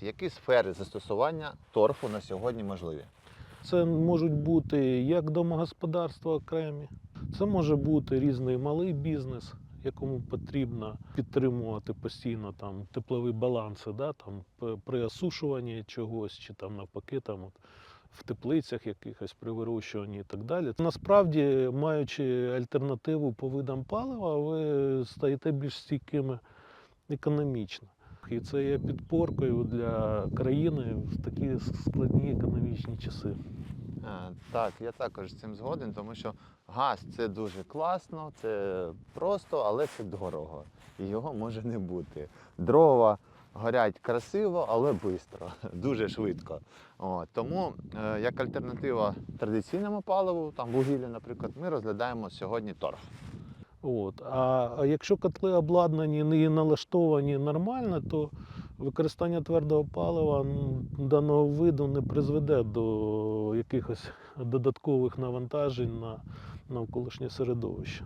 Які сфери застосування торфу на сьогодні можливі? Це можуть бути як домогосподарства окремі, це може бути різний малий бізнес, якому потрібно підтримувати постійно там теплові баланси, да, там, при осушуванні чогось, чи там навпаки там, от, в теплицях якихось при вирощуванні і так далі. Насправді, маючи альтернативу по видам палива, ви стаєте більш стійкими економічно. І це є підпоркою для країни в такі складні економічні часи. Е, Так, я також з цим згоден, тому що газ це дуже класно, це просто, але це дорого. І його може не бути. Дрова горять красиво, але швидко, дуже швидко. От, тому е, як альтернатива традиційному паливу, там вугілля, наприклад, ми розглядаємо сьогодні торф. От. А якщо котли обладнані і налаштовані нормально, то використання твердого палива даного виду не призведе до якихось додаткових навантажень на навколишнє середовище.